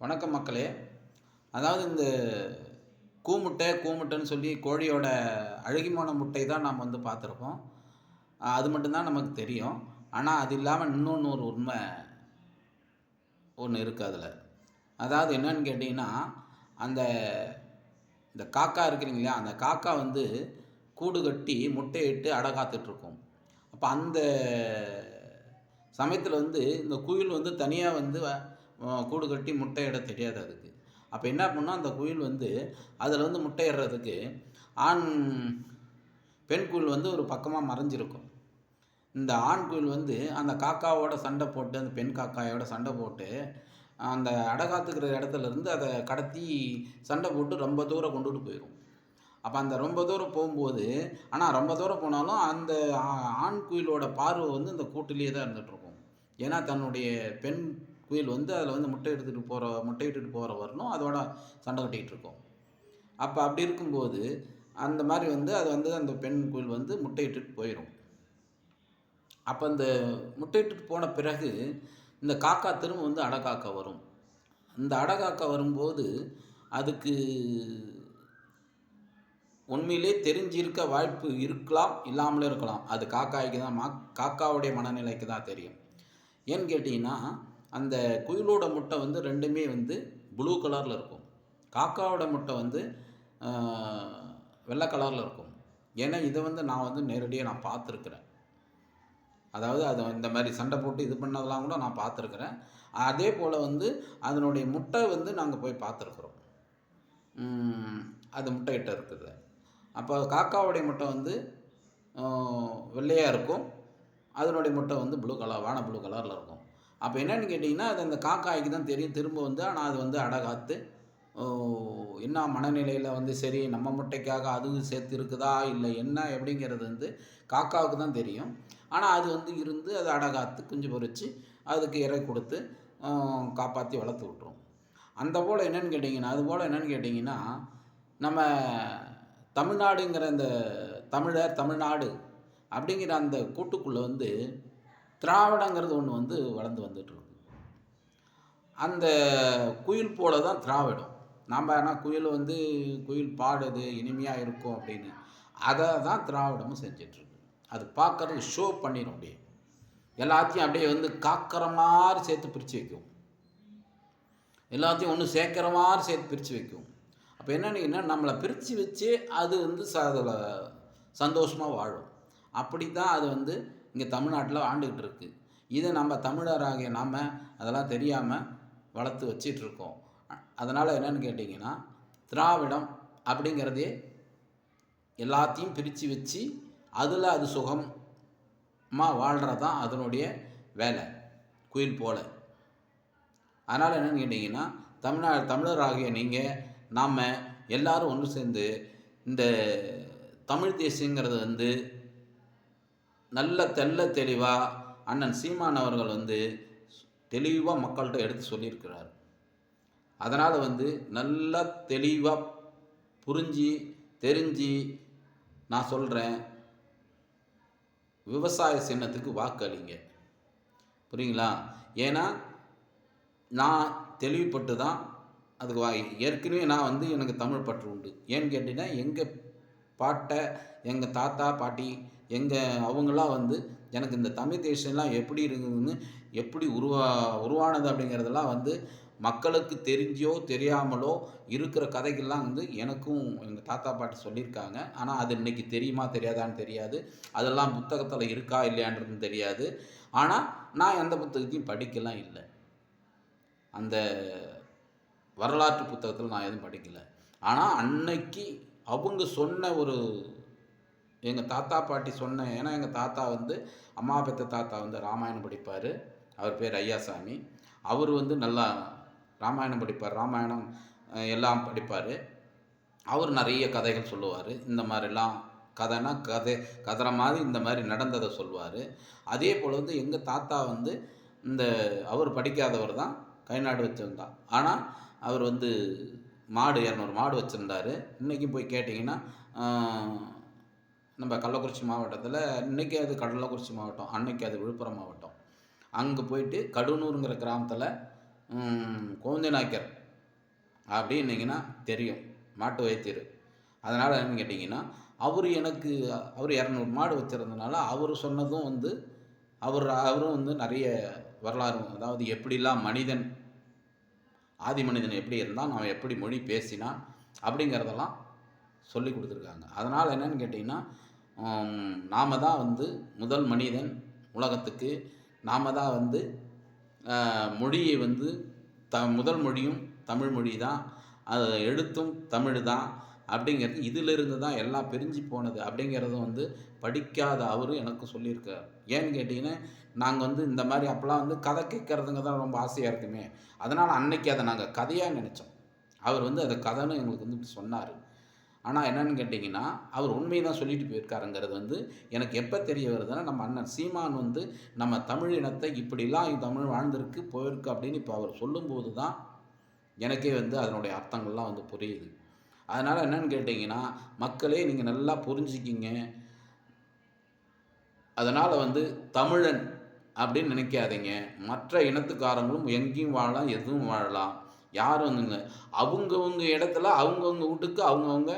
வணக்கம் மக்களே. அதாவது இந்த கூமுட்டை கூமுட்டைன்னு சொல்லி கோழியோட அழுகிமான முட்டை தான் நாம் வந்து பார்த்துருப்போம் அது மட்டும்தான் நமக்கு தெரியும். ஆனால் அது இல்லாமல் இன்னொன்று ஒரு உண்மை ஒன்று இருக்குது அதில். அதாவது என்னன்னு கேட்டிங்கன்னா அந்த இந்த காக்கா இருக்கிறீங்களா அந்த காக்கா வந்து கூடு கட்டி முட்டையிட்டு அடை காத்துட்ருக்கும். அப்போ அந்த சமயத்தில் வந்து இந்த குயில் வந்து தனியாக வந்து கூடு கட்டி முட்டையிட தெரியாது அதுக்கு. அப்போ என்ன பண்ணும் அந்த குயில் வந்து அதில் வந்து முட்டையிடுறதுக்கு ஆண் பெண் குயில் வந்து ஒரு பக்கமாக மறைஞ்சிருக்கும். இந்த ஆண் குயில் வந்து அந்த காக்காவோட சண்டை போட்டு அந்த பெண் காக்காயோட சண்டை போட்டு அந்த அடகாத்துக்கிற இடத்துல இருந்து அதை கடத்தி சண்டை போட்டு ரொம்ப தூரம் கொண்டுட்டு போயிடும் அப்போ அந்த ரொம்ப தூரம் போகும்போது ஆனால் ரொம்ப தூரம் போனாலும் அந்த ஆ- ஆண் குயிலோட பார்வை வந்து அந்த கூட்டிலேயே தான் இருந்துகிட்ருக்கும் ஏன்னா தன்னுடைய பெண் குயில் வந்து அதில் வந்து முட்டை எடுத்துகிட்டு போகிற முட்டை இட்டுட்டு போகிற வரணும். அதோட சண்டை கட்டிகிட்டு இருக்கும். அப்போ அப்படி இருக்கும்போது அந்த மாதிரி வந்து அது வந்து அந்த பெண் குயில் வந்து முட்டை இட்டுட்டு போயிடும் அப்போ இந்த முட்டையிட்டு போன பிறகு இந்த காக்கா திரும்ப வந்து அடகாக்கா வரும். இந்த அடகாக்கா வரும்போது அதுக்கு உண்மையிலே தெரிஞ்சிருக்க வாய்ப்பு இருக்கலாம் இல்லாமலே இருக்கலாம். அது காக்காய்க்கு தான் மா காக்காவுடைய மனநிலைக்கு தான் தெரியும். ஏன்னு கேட்டிங்கன்னா அந்த குயிலோட முட்டை வந்து ரெண்டுமே வந்து ப்ளூ கலரில் இருக்கும். காக்காவோட முட்டை வந்து வெள்ளை கலரில் இருக்கும். ஏன்னா இதை வந்து நான் வந்து நேரடியாக நான் பார்த்துருக்குறேன். அதாவது அது இந்த மாதிரி சண்டை போட்டு இது பண்ணதெல்லாம் கூட நான் பார்த்துருக்குறேன். அதே போல் வந்து அதனுடைய முட்டை வந்து நாங்கள் போய் பார்த்துருக்குறோம். அது முட்டையிட்ட இருக்குது. அப்போ காக்காவுடைய முட்டை வந்து வெள்ளையாக இருக்கும். அதனுடைய முட்டை வந்து ப்ளூ கலர் வான ப்ளூ கலரில் இருக்கும். அப்போ என்னன்னு கேட்டிங்கன்னா அது அந்த காக்காய்க்கு தான் தெரியும். திரும்ப வந்து ஆனால் அது வந்து அடகாத்து என்ன மனநிலையில் வந்து சரி நம்ம முட்டைக்காக அதுவும் சேர்த்து இருக்குதா இல்லை என்ன எப்படிங்கிறது வந்து காக்காவுக்கு தான் தெரியும். ஆனால் அது வந்து இருந்து அது அடகாத்து குஞ்சு பொறிச்சு அதுக்கு இறை கொடுத்து காப்பாற்றி வளர்த்து விட்ரும் அந்த போல் என்னன்னு கேட்டிங்கன்னா அது போல் என்னன்னு கேட்டிங்கன்னா நம்ம தமிழ்நாடுங்கிற இந்த தமிழர் தமிழ்நாடு அப்படிங்கிற அந்த கூட்டுக்குள்ளே வந்து திராவிடங்கிறது ஒன்று வந்து வளர்ந்து வந்துட்டுருக்கு அந்த குயில் போல தான் திராவிடம். நாம் ஆனால் குயில் வந்து குயில் பாடுது இனிமையாக இருக்கும் அப்படின்னு. அதை தான் திராவிடமும் செஞ்சிட்ருக்கு அது பார்க்கறதுக்கு ஷோ பண்ணிடும் அப்படியே. எல்லாத்தையும் அப்படியே வந்து காக்கிற மாதிரி சேர்த்து பிரித்து வைக்கும். எல்லாத்தையும் ஒன்று சேர்க்குற மாதிரி சேர்த்து பிரித்து வைக்கும். அப்போ என்னன்னா நம்மளை பிரித்து வச்சு அது வந்து ச அதில் சந்தோஷமாக வாழும். அப்படி தான் அது வந்து இங்கே தமிழ்நாட்டில் ஆண்டுக்கிட்டு இருக்கு. இதை நம்ம தமிழராகிய நாம் அதெல்லாம் தெரியாமல் வளர்த்து வச்சிட்ருக்கோம். அதனால் என்னென்னு கேட்டிங்கன்னா திராவிடம் அப்படிங்கிறதே எல்லாத்தையும் பிரித்து வச்சு அதில் அது சுகமாக வாழ்கிறது தான் அதனுடைய வேலை. குயில் போல். அதனால் என்னன்னு கேட்டிங்கன்னா தமிழ்நா தமிழராகிய நீங்கள் நாம் எல்லோரும் ஒன்று சேர்ந்து இந்த தமிழ் தேசியங்கிறது வந்து நல்ல தெள்ள தெளிவாக அண்ணன் சீமான் அவர்கள் வந்து தெளிவாக மக்கள்கிட்ட எடுத்து சொல்லியிருக்கிறார். அதனால் வந்து நல்லா தெளிவாக புரிஞ்சு தெரிஞ்சு நான் சொல்கிறேன் விவசாய சின்னத்துக்கு வாக்களிங்க. புரியுங்களா? ஏன்னா நான் தெளிவுபட்டு தான் அதுக்கு வா ஏற்கனவே நான் வந்து எனக்கு தமிழ் பற்று உண்டு. ஏன்னு கேட்டிங்கன்னா எங்கள் பாட்டை எங்கள் தாத்தா பாட்டி எங்கள் அவங்களாம் வந்து எனக்கு இந்த தமிழ் தேசம்லாம் எப்படி இருக்குதுன்னு எப்படி உருவா உருவானது அப்படிங்கிறதெல்லாம் வந்து மக்களுக்கு தெரிஞ்சோ தெரியாமலோ இருக்கிற கதைகள்லாம் வந்து எனக்கும் எங்கள் தாத்தா பாட்டி சொல்லியிருக்காங்க. ஆனால் அது இன்னைக்கு தெரியுமா தெரியாதான்னு தெரியாது. அதெல்லாம் புத்தகத்தில் இருக்கா இல்லையான்றதும் தெரியாது. ஆனால் நான் எந்த புத்தகத்தையும் படிக்கலாம் இல்லை. அந்த வரலாற்று புத்தகத்தில் நான் எதுவும் படிக்கலை. ஆனால் அன்னைக்கு அவங்க சொன்ன ஒரு எங்கள் தாத்தா பாட்டி சொன்ன ஏன்னா எங்கள் தாத்தா வந்து அம்மா பெத்த தாத்தா வந்து ராமாயணம் படிப்பார். அவர் பேர் ஐயாசாமி. அவர் வந்து நல்லா ராமாயணம் படிப்பார். ராமாயணம் எல்லாம் படிப்பார். அவர் நிறைய கதைகள் சொல்லுவார். இந்த மாதிரிலாம் கதைனா கதை கதைற மாதிரி இந்த மாதிரி நடந்ததை சொல்லுவார். அதே போல் வந்து எங்கள் தாத்தா வந்து இந்த அவர் படிக்காதவர் தான் கைநாடு வச்சுருந்தார் ஆனால் அவர் வந்து மாடு இரநூறு மாடு வச்சுருந்தாரு. இன்றைக்கும் போய் கேட்டிங்கன்னா நம்ம கள்ளக்குறிச்சி மாவட்டத்தில் இன்றைக்கி அது கள்ளக்குறிச்சி மாவட்டம் அன்னைக்கு அது விழுப்புரம் மாவட்டம். அங்கே போயிட்டு கடுனூருங்கிற கிராமத்தில் கோந்தி நாயக்கர் அப்படின்னீங்கன்னா தெரியும். மாட்டு வைத்தியர். அதனால் என்னன்னு கேட்டிங்கன்னா அவர் எனக்கு அவர் இரநூறு மாடு வச்சுருந்தனால அவர் சொன்னதும் வந்து அவர் அவரும் வந்து நிறைய வரலாறு அதாவது எப்படிலாம் மனிதன் ஆதி மனிதன் எப்படி இருந்தான் அவன் எப்படி மொழி பேசினான் அப்படிங்கிறதெல்லாம் சொல்லி கொடுத்துருக்காங்க. அதனால் என்னன்னு கேட்டிங்கன்னா நாம தான் வந்து முதல் மனிதன் உலகத்துக்கு. நாம தான் வந்து மொழியை வந்து த முதல் மொழியும் தமிழ் மொழி தான். அது எழுத்தும் தமிழ் தான் அப்படிங்கிறது இதிலிருந்து தான் எல்லாம் பிரிஞ்சு போனது அப்படிங்கிறதும் வந்து படிக்காத அவரும் எனக்கு சொல்லியிருக்கார். ஏன்னு கேட்டிங்கன்னா நாங்கள் வந்து இந்த மாதிரி அப்போல்லாம் வந்து கதை கேட்குறதுங்க தான் ரொம்ப ஆசையாக இருக்குமே. அதனால் அன்னைக்கு அதை நாங்கள் கதையாக நினச்சோம். அவர் வந்து அதை கதைன்னு எங்களுக்கு வந்து இப்படி சொன்னார். ஆனால் என்னன்னு கேட்டிங்கன்னா அவர் உண்மையை தான் சொல்லிட்டு போயிருக்காருங்கிறது வந்து எனக்கு எப்போ தெரிய வருதுன்னா நம்ம அண்ணன் சீமான் வந்து நம்ம தமிழ் இனத்தை இப்படிலாம் தமிழ் வாழ்ந்திருக்கு போயிருக்கு அப்படின்னு இப்போ அவர் சொல்லும்போது தான் எனக்கே வந்து அதனுடைய அர்த்தங்கள்லாம் வந்து புரியுது. அதனால் என்னன்னு கேட்டிங்கன்னா மக்களே நீங்கள் நல்லா புரிஞ்சுக்கிங்க. அதனால் வந்து தமிழன் அப்படின்னு நினைக்காதீங்க. மற்ற இனத்துக்காரங்களும் எங்கேயும் வாழலாம் எதுவும் வாழலாம். யாரும் வந்துங்க அவங்கவுங்க இடத்துல அவங்கவுங்க வீட்டுக்கு அவங்கவுங்க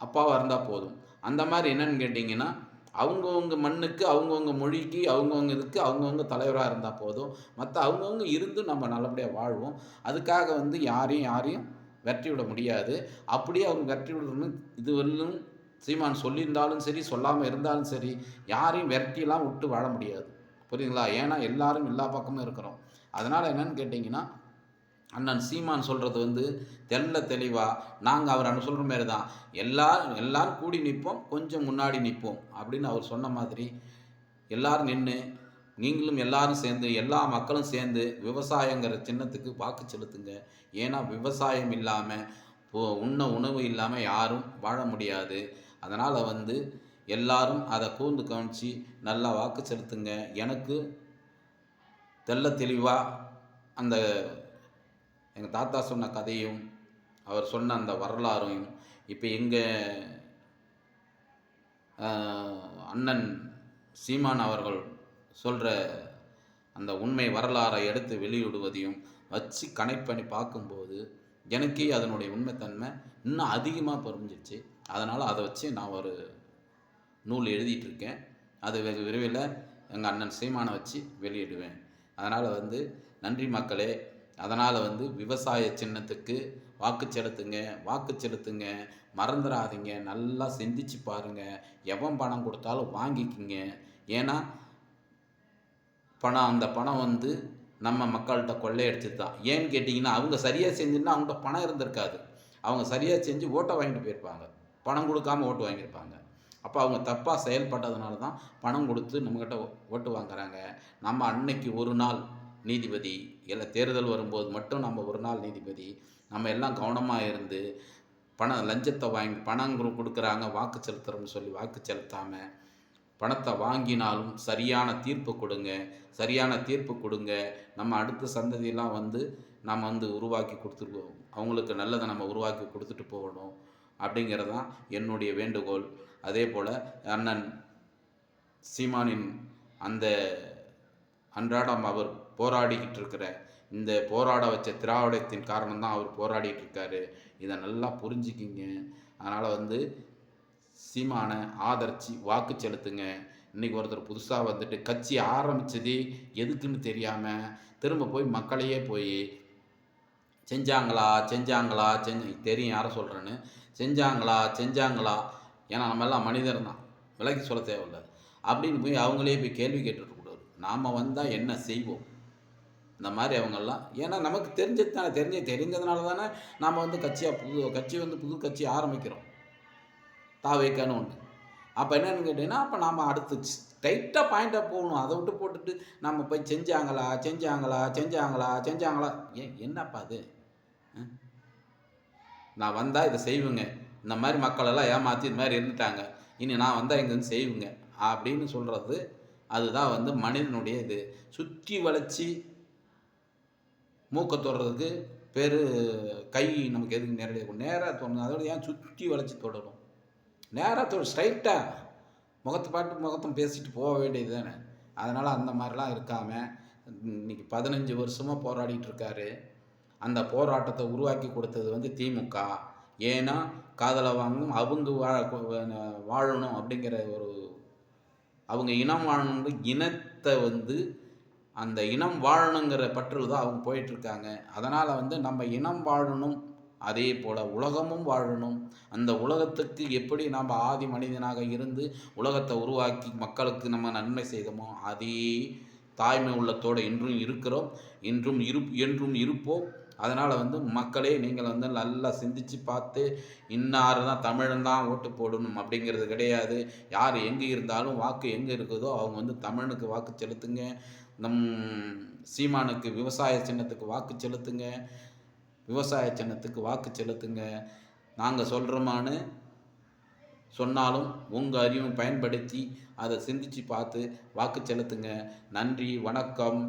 அப்பாவாக இருந்தால் போதும். அந்த மாதிரி என்னன்னு கேட்டிங்கன்னா அவங்கவுங்க மண்ணுக்கு அவங்கவுங்க மொழிக்கு அவங்கவுங்க இதுக்கு அவங்கவுங்க தலைவராக இருந்தால் போதும். மற்ற அவங்கவுங்க இருந்து நம்ம நல்லபடியாக வாழ்வோம். அதுக்காக வந்து யாரையும் யாரையும் வெற்றி விட முடியாது. அப்படியே அவங்க வெற்றி விடணும்னு இதுவரையிலும் சீமான் சொல்லியிருந்தாலும் சரி சொல்லாமல் இருந்தாலும் சரி யாரையும் விரட்டிலாம் விட்டு வாழ முடியாது. புரியுதுங்களா? ஏன்னா எல்லாரும் எல்லா பக்கமும் இருக்கிறோம். அதனால் என்னன்னு கேட்டிங்கன்னா அண்ணன் சீமான் சொல்கிறது வந்து தெள்ள தெளிவாக நாங்கள் அவர் அண்ணன் சொல்கிற மாதிரி தான் எல்லாரும் எல்லாரும் கூடி நிற்போம் கொஞ்சம் முன்னாடி நிற்போம் அப்படின்னு அவர் சொன்ன மாதிரி எல்லாரும் நின்று நீங்களும் எல்லாரும் சேர்ந்து எல்லா மக்களும் சேர்ந்து விவசாயங்கிற சின்னத்துக்கு வாக்கு செலுத்துங்க. ஏன்னா விவசாயம் இல்லாமல் உண்ண உணவு இல்லாமல் யாரும் வாழ முடியாது. அதனால் வந்து எல்லாரும் அதை கூர்ந்து கவனித்து நல்லா வாக்கு செலுத்துங்க. எனக்கு தெள்ள தெளிவாக அந்த எங்கள் தாத்தா சொன்ன கதையும் அவர் சொன்ன அந்த வரலாறையும் இப்போ எங்கள் அண்ணன் சீமான் அவர்கள் சொல்கிற அந்த உண்மை வரலாறை எடுத்து வெளியிடுவதையும் வச்சு கனெக்ட் பண்ணி பார்க்கும்போது எனக்கே அதனுடைய உண்மைத்தன்மை இன்னும் அதிகமாக புரிஞ்சிச்சு அதனால் அதை வச்சு நான் ஒரு நூல் எழுதிட்டுருக்கேன். அது வெகு விரைவில் எங்கள் அண்ணன் சீமானை வச்சு வெளியிடுவேன். அதனால் வந்து நன்றி மக்களே அதனால் வந்து விவசாய சின்னத்துக்கு வாக்கு செலுத்துங்க வாக்கு செலுத்துங்க மறந்துடாதீங்க நல்லா சிந்திச்சு பாருங்கள் எவன் பணம் கொடுத்தாலும் வாங்கிக்கிங்க. ஏன்னா பணம் அந்த பணம் வந்து நம்ம மக்கள்கிட்ட கொள்ளையடிச்சு தான். ஏன்னு கேட்டிங்கன்னா அவங்க சரியாக செஞ்சுன்னா அவங்க பணம் இருந்திருக்காது. அவங்க சரியாக செஞ்சு ஓட்டை வாங்கிட்டு போயிருப்பாங்க. பணம் கொடுக்காம ஓட்டு வாங்கியிருப்பாங்க. அப்போ அவங்க தப்பாக செயல்பட்டதுனால தான் பணம் கொடுத்து நம்மக்கிட்ட ஓட்டு வாங்குறாங்க. நம்ம அன்னைக்கு ஒரு நாள் நீதிபதி இல்லை தேர்தல் வரும்போது மட்டும் நம்ம ஒரு நாள் நீதிபதி நம்ம எல்லாம் கவனமாக இருந்து பணம் லஞ்சத்தை வாங்கி பணம் கொடுக்குறாங்க வாக்கு செலுத்துறோம்னு சொல்லி வாக்கு செலுத்தாமல் பணத்தை வாங்கினாலும் சரியான தீர்ப்பு கொடுங்க சரியான தீர்ப்பு கொடுங்க நம்ம அடுத்த சந்ததியெல்லாம் வந்து நாம் வந்து உருவாக்கி கொடுத்துருவோம் அவங்களுக்கு நல்லதை நம்ம உருவாக்கி கொடுத்துட்டு போகணும் அப்படிங்கிறது தான் என்னுடைய வேண்டுகோள். அதே போல் அண்ணன் சீமானின் அந்த அன்றாடம் அவர் போராடிக்கிட்டு இருக்கிற இந்த போராட வச்ச திராவிடத்தின் காரணம் தான் அவர் போராடிட்டு இருக்காரு இதை நல்லா புரிஞ்சுக்கிங்க. அதனால் வந்து சீமானை ஆதரித்து வாக்கு செலுத்துங்க. இன்றைக்கி ஒருத்தர் புதுசாக வந்துட்டு கட்சி ஆரம்பித்ததே எதுக்குன்னு தெரியாமல் திரும்ப போய் மக்களையே போய் செஞ்சாங்களா செஞ்சாங்களா செஞ்சு தெரியும் யாரை சொல்கிறேன்னு செஞ்சாங்களா செஞ்சாங்களா? ஏன்னா நம்ம எல்லாம் மனிதர் தான். விலைக்கு சொல்ல தேவையில்ல. அப்படின்னு போய் அவங்களே போய் கேள்வி கேட்டுருக்கோம் நாம் வந்தால் என்ன செய்வோம்? இந்த மாதிரி அவங்கெல்லாம் ஏன்னா நமக்கு தெரிஞ்சது தானே தெரிஞ்ச தெரிஞ்சதுனால தானே நாம் வந்து கட்சியாக புது கட்சி வந்து புது கட்சி ஆரம்பிக்கிறோம். தாவேக்கான்னு ஒன்று அப்போ என்னன்னு கேட்டிங்கன்னா அப்போ நாம் அடுத்து ஸ்ட்ரைட்டாக பாயிண்ட்டாக போகணும். அதை விட்டு போட்டுட்டு நம்ம போய் செஞ்சாங்களா செஞ்சாங்களா செஞ்சாங்களா செஞ்சாங்களா? ஏன் என்னப்பா அது? ஆ? நான் வந்தால் இதை செய்வேங்க. இந்த மாதிரி மக்களெல்லாம் ஏமாற்றி இது மாதிரி இருந்துட்டாங்க. இனி நான் வந்தால் இங்கே வந்து செய்வேங்க? அப்படின்னு சொல்கிறது அதுதான் வந்து மனிதனுடைய இது. சுற்றி வளைச்சி மூக்கை தொடுறதுக்கு பேர் கை நமக்கு எதுக்கு நேரடியாக நேராக தொடணும் அதோட ஏன் சுற்றி வளைச்சி தொடரும்? நேராக தொட ஸ்ட்ரைட்டாக முகத்தை பாட்டு முகத்தம் பேசிட்டு போக வேண்டியது தானே. அதனால் அந்த மாதிரிலாம் இருக்காமல் இன்னைக்கு பதினஞ்சு வருஷமாக போராடிட்டு இருக்காரு. அந்த போராட்டத்தை உருவாக்கி கொடுத்தது வந்து திமுக. ஏன்னா காதலை வாங்கணும் அவங்க வாழ வாழணும் அப்படிங்கிற ஒரு அவங்க இனம் வாழணுங்கிற இனத்தை வந்து அந்த இனம் வாழணுங்கிற பற்றில் தான் அவங்க போயிட்டுருக்காங்க. அதனால் வந்து நம்ம இனம் வாழணும் அதே போல் உலகமும் வாழணும். அந்த உலகத்துக்கு எப்படி நாம் ஆதி மனிதனாக இருந்து உலகத்தை உருவாக்கி மக்களுக்கு நம்ம நன்மை செய்தோமோ அதே தாய்மை உள்ளத்தோடு இன்றும் இருக்கிறோம் இன்றும் இரு என்றும் இருப்போம். அதனால் வந்து மக்களே நீங்கள் வந்து நல்லா சிந்திச்சு பார்த்து இன்னார் தான் தமிழன் தான் ஓட்டு போடணும் அப்படிங்கிறது கிடையாது. யார் எங்கே இருந்தாலும் வாக்கு எங்கே இருக்குதோ அவங்க வந்து தமிழனுக்கு வாக்கு செலுத்துங்க. நம் சீமானுக்கு விவசாய சின்னத்துக்கு வாக்கு செலுத்துங்க. விவசாய சின்னத்துக்கு வாக்கு செலுத்துங்க. நாங்கள் சொல்கிறோமான்னு சொன்னாலும் உங்கள் அறிவும் பயன்படுத்தி அதை சிந்திச்சு பார்த்து வாக்கு செலுத்துங்க. நன்றி வணக்கம்.